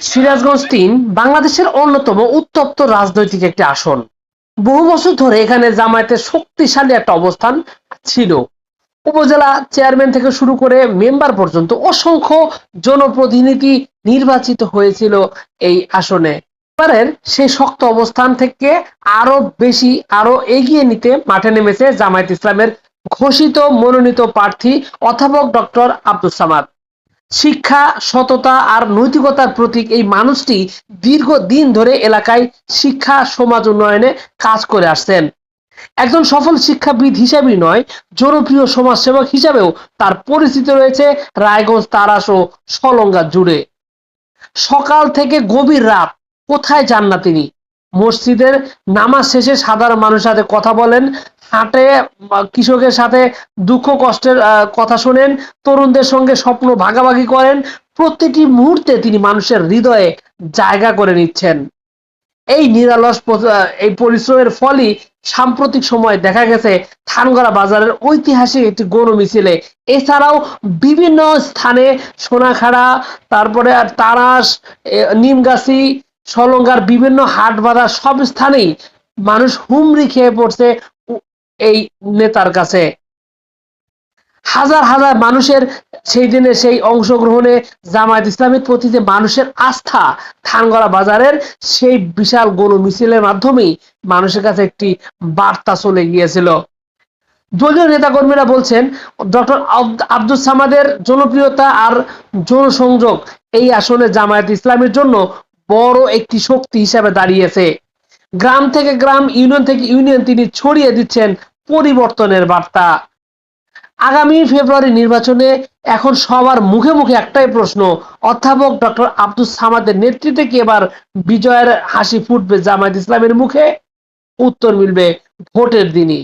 সিরাজগঞ্জ তিন বাংলাদেশের অন্যতম উত্তপ্ত রাজনৈতিক একটি আসন। বহু বছর ধরে এখানে জামায়াতের শক্তিশালী একটা অবস্থান ছিল। উপজেলা চেয়ারম্যান থেকে শুরু করে মেম্বার পর্যন্ত অসংখ্য জনপ্রতিনিধি নির্বাচিত হয়েছিল এই আসনে। এবারের সেই শক্ত অবস্থান থেকে আরও বেশি আরও এগিয়ে নিতে মাঠে নেমেছে জামায়াত ইসলামের ঘোষিত মনোনীত প্রার্থী অধ্যাপক ডক্টর আব্দুল সামাদ। শিক্ষা, সততা আর নৈতিকতার প্রতীক এই মানুষটি দীর্ঘদিন ধরে এলাকায় শিক্ষা, সমাজ উন্নয়নে কাজ করে আসছেন। একজন সফল শিক্ষাবিদ হিসাবেই নয়, জনপ্রিয় সমাজসেবক হিসাবেও তার পরিচিতি রয়েছে রায়গঞ্জ, তারাস ও সলঙ্গা জুড়ে। সকাল থেকে গভীর রাত, কোথায় যান না তিনি? মসজিদের নামাজ শেষে সাধারণ মানুষের সাথে কথা বলেন হাটে কৃষকের সাথে দুঃখ কষ্টের কথা শোনেন, তরুণদের সঙ্গে স্বপ্ন ভাগাভাগি করেন প্রতিটি মুহূর্তে তিনি মানুষের হৃদয়ে জায়গা করে নিচ্ছেন। এই নিরালস এই পরিশ্রমের ফলই সাম্প্রতিক সময় দেখা গেছে থানগড়া বাজারের ঐতিহাসিক একটি গণ মিছিলে। এছাড়াও বিভিন্ন স্থানে সোনাখাড়া, তারপরে আর তারাস নিমগাছি, সলঙ্গার বিভিন্ন হাট বাজার সব স্থানেই মানুষ হুমড়ি খেয়ে পড়ছে এই নেতার কাছে। হাজার হাজার মানুষের সেই দিনে সেই অংশগ্রহণে জামায়াত ইসলামের প্রতি যে মানুষের আস্থা থানগড়া বাজারের, সেই বিশাল গণ মিছিলের মাধ্যমেই মানুষের কাছে একটি বার্তা চলে গিয়েছিল। দলীয় নেতাকর্মীরা বলছেন, ডক্টর আব্দুল সামাদের জনপ্রিয়তা আর জনসংযোগ এই আসনে জামায়াত ইসলামের জন্য বড় একটি শক্তি হিসাবে দাঁড়িয়েছে। গ্রাম থেকে গ্রাম, ইউনিয়ন থেকে ইউনিয়ন তিনি ছড়িয়ে দিচ্ছেন পরিবর্তনের বার্তা। আগামী ফেব্রুয়ারি নির্বাচনে এখন সবার মুখে মুখে একটাই প্রশ্ন, অধ্যাপক ডক্টর আব্দুল সামাদের নেতৃত্বে কি এবার বিজয়ের হাসি ফুটবে জামায়াত ইসলামের মুখে? উত্তর মিলবে ভোটের দিনই।